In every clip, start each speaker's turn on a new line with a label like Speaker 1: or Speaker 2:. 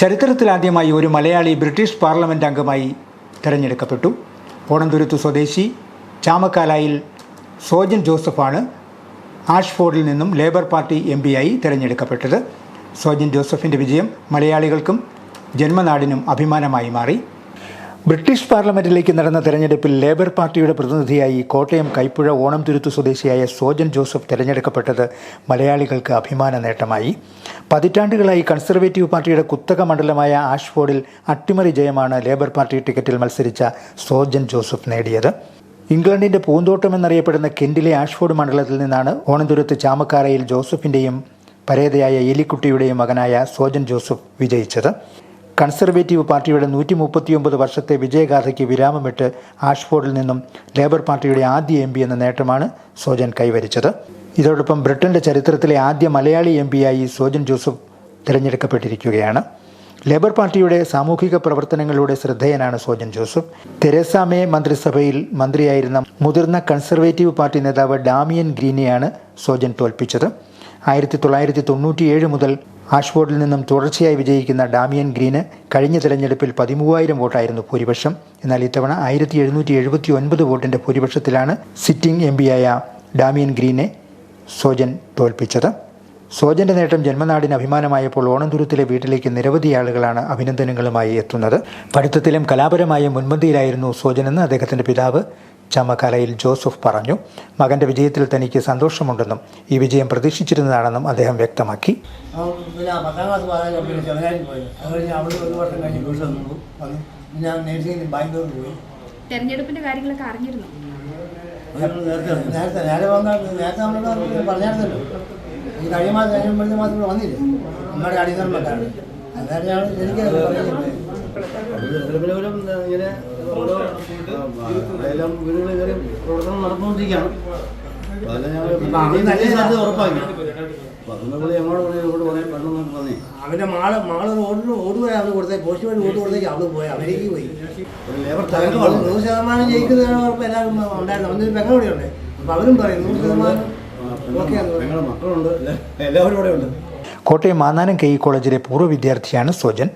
Speaker 1: ചരിത്രത്തിലാദ്യമായി ഒരു Malayali British parliament അംഗമായി തിരഞ്ഞെടുക്കപ്പെട്ടു. ഓണന്തുരുത്ത് സ്വദേശി ചാമക്കാലായിൽ സോജൻ ജോസഫാണ് ആഷ്ഫോർഡിൽ നിന്നും ലേബർ പാർട്ടി എം ആയി തിരഞ്ഞെടുക്കപ്പെട്ടത്. സോജൻ ജോസഫിന്റെ വിജയം മലയാളികൾക്കും ജന്മനാടിനും അഭിമാനമായി മാറി. ബ്രിട്ടീഷ് പാർലമെന്റിലേക്ക് നടന്ന തെരഞ്ഞെടുപ്പിൽ ലേബർ പാർട്ടിയുടെ പ്രതിനിധിയായി കോട്ടയം കൈപ്പുഴ ഓണം തിരുത്ത് സ്വദേശിയായ സോജൻ ജോസഫ് തെരഞ്ഞെടുക്കപ്പെട്ടത് മലയാളികൾക്ക് അഭിമാന നേട്ടമായി. പതിറ്റാണ്ടുകളായി കൺസർവേറ്റീവ് പാർട്ടിയുടെ കുത്തക മണ്ഡലമായ ആഷ്ഫോർഡിൽ അട്ടിമറി ജയമാണ് ലേബർ പാർട്ടി ടിക്കറ്റിൽ മത്സരിച്ച സോജൻ ജോസഫ് നേടിയത്. ഇംഗ്ലണ്ടിന്റെ പൂന്തോട്ടം എന്നറിയപ്പെടുന്ന കെൻഡിലെ ആഷ്ഫോർഡ് മണ്ഡലത്തിൽ നിന്നാണ് ഓണംതുരത്ത് ചാമക്കാരയിൽ ജോസഫിന്റെയും പരേതയായ എലിക്കുട്ടിയുടെയും മകനായ സോജൻ ജോസഫ് വിജയിച്ചത്. കൺസർവേറ്റീവ് പാർട്ടിയുടെ നൂറ്റി മുപ്പത്തിയൊമ്പത് വർഷത്തെ വിജയഗാഥയ്ക്ക് വിരാമമിട്ട് ആഷ്ഫോർഡിൽ നിന്നും ലേബർ പാർട്ടിയുടെ ആദ്യ എം എന്ന നേട്ടമാണ് സോജൻ കൈവരിച്ചത്. ഇതോടൊപ്പം ബ്രിട്ടന്റെ ചരിത്രത്തിലെ ആദ്യ മലയാളി എം പിയായി സോജൻ ജോസഫ് തിരഞ്ഞെടുക്കപ്പെട്ടിരിക്കുകയാണ്. ലേബർ പാർട്ടിയുടെ സാമൂഹിക പ്രവർത്തനങ്ങളുടെ ശ്രദ്ധേയനാണ് സോജൻ ജോസഫ്. തെരേസാമേ മന്ത്രിസഭയിൽ മന്ത്രിയായിരുന്ന മുതിർന്ന കൺസർവേറ്റീവ് പാർട്ടി നേതാവ് ഡാമിയൻ ഗ്രീനെയാണ് സോജൻ തോൽപ്പിച്ചത്. ആയിരത്തി തൊള്ളായിരത്തി തൊണ്ണൂറ്റിയേഴ് മുതൽ ആഷ്ഫോർഡിൽ നിന്നും തുടർച്ചയായി വിജയിക്കുന്ന ഡാമിയൻ ഗ്രീന് കഴിഞ്ഞ തെരഞ്ഞെടുപ്പിൽ പതിമൂവായിരം വോട്ടായിരുന്നു ഭൂരിപക്ഷം. എന്നാൽ ഇത്തവണ ആയിരത്തി എഴുന്നൂറ്റി എഴുപത്തി ഒൻപത് വോട്ടിന്റെ ഭൂരിപക്ഷത്തിലാണ് സിറ്റിംഗ് എം പിയായ ഡാമിയൻ ഗ്രീനെ സോജൻ തോൽപ്പിച്ചത്. സോജന്റെ നേട്ടം ജന്മനാടിന് അഭിമാനമായപ്പോൾ ഓണന്തുരത്തിലെ വീട്ടിലേക്ക് നിരവധി ആളുകളാണ് അഭിനന്ദനങ്ങളുമായി എത്തുന്നത്. പഠിത്തത്തിലും കലാപരമായ മുൻപന്തിയിലായിരുന്നു സോജനെന്ന് അദ്ദേഹത്തിന്റെ പിതാവ് ചമ്മക്കാലയിൽ ജോസഫ് പറഞ്ഞു മകന്റെ വിജയത്തിൽ തനിക്ക് സന്തോഷമുണ്ടെന്നും ഈ വിജയം പ്രതീക്ഷിച്ചിരുന്നതാണെന്നും അദ്ദേഹം വ്യക്തമാക്കി.
Speaker 2: തെരഞ്ഞെടുപ്പിന്റെ കാര്യങ്ങളൊക്കെ അറിഞ്ഞിരുന്നു?
Speaker 3: നേരത്തെ നേരത്തെ നേരെ വന്നാൽ നേരത്തെ നമ്മളോട് പറഞ്ഞായിരുന്നല്ലോ ഈ കഴിഞ്ഞ മാസം കഴിഞ്ഞ മാസം വന്നില്ലേ നമ്മുടെ അടിസ്ഥാനക്കാരാണ് അതാണ് എനിക്ക്
Speaker 4: ഇങ്ങനെ ഓരോ വീടുകളിൽ പ്രവർത്തനം നടന്നുകൊണ്ടിരിക്കുകയാണ്.
Speaker 3: അവന്റെ മാൾ മാൾ റോഡിന് ഓടുകയാണ് അവന് കൊടുത്തേ പോസ്റ്റ് വഴി ഓട് കൊടുത്തേക്ക് അവൾ പോയി അവരേക്ക് പോയി.
Speaker 4: ഒരു ലേബർ തകർന്നു
Speaker 3: നൂറ് ശതമാനം ജയിക്കുന്നതിന് ഉറപ്പ് എല്ലാവരും ഉണ്ടായിരുന്നു അവന്റെ പെങ്ങളുടെ ഉണ്ട് അപ്പോൾ അവരും പറയും നൂറ് ശതമാനം
Speaker 4: ഞങ്ങളുടെ മക്കളുണ്ട്. എല്ലാ- എല്ലാവരും ഇവിടെ ഉണ്ട്.
Speaker 1: കോട്ടയം മാന്നാനം കെ ഇ കോളേജിലെ പൂർവ വിദ്യാർത്ഥിയാണ് സോജൻ.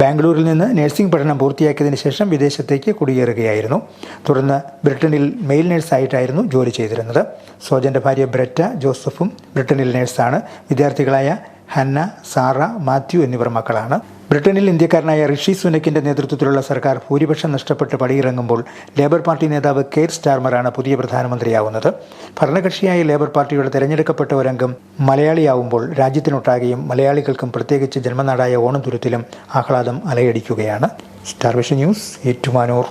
Speaker 1: ബാംഗ്ലൂരിൽ നിന്ന് നഴ്സിംഗ് പഠനം പൂർത്തിയാക്കിയതിന് ശേഷം വിദേശത്തേക്ക് കുടിയേറുകയായിരുന്നു. തുടർന്ന് ബ്രിട്ടനിൽ മെയിൽ നഴ്സായിട്ടായിരുന്നു ജോലി ചെയ്തിരുന്നത്. സോജന്റെ ഭാര്യ ബ്രെറ്റ ജോസഫും ബ്രിട്ടനിൽ നഴ്സാണ്. വിദ്യാർത്ഥികളായ ഹന്ന സാറ മാത്യു എന്നിവർ മക്കളാണ്. ബ്രിട്ടനിൽ ഇന്ത്യക്കാരനായ ഋഷി സുനക്കിന്റെ നേതൃത്വത്തിലുള്ള സർക്കാർ ഭൂരിപക്ഷം നഷ്ടപ്പെട്ട് പടിയിറങ്ങുമ്പോൾ ലേബർ പാർട്ടി നേതാവ് കെയർ സ്റ്റാർമറാണ് പുതിയ പ്രധാനമന്ത്രിയാവുന്നത്. ഭരണകക്ഷിയായ ലേബർ പാർട്ടിയുടെ തെരഞ്ഞെടുക്കപ്പെട്ട ഒരംഗം മലയാളിയാവുമ്പോൾ രാജ്യത്തിനൊട്ടാകെയും മലയാളികൾക്കും പ്രത്യേകിച്ച് ജന്മനാടായ ഓണത്തുരുത്തിലും ആഹ്ലാദം അലയടിക്കുകയാണ്. Starvision news Ettumanoor.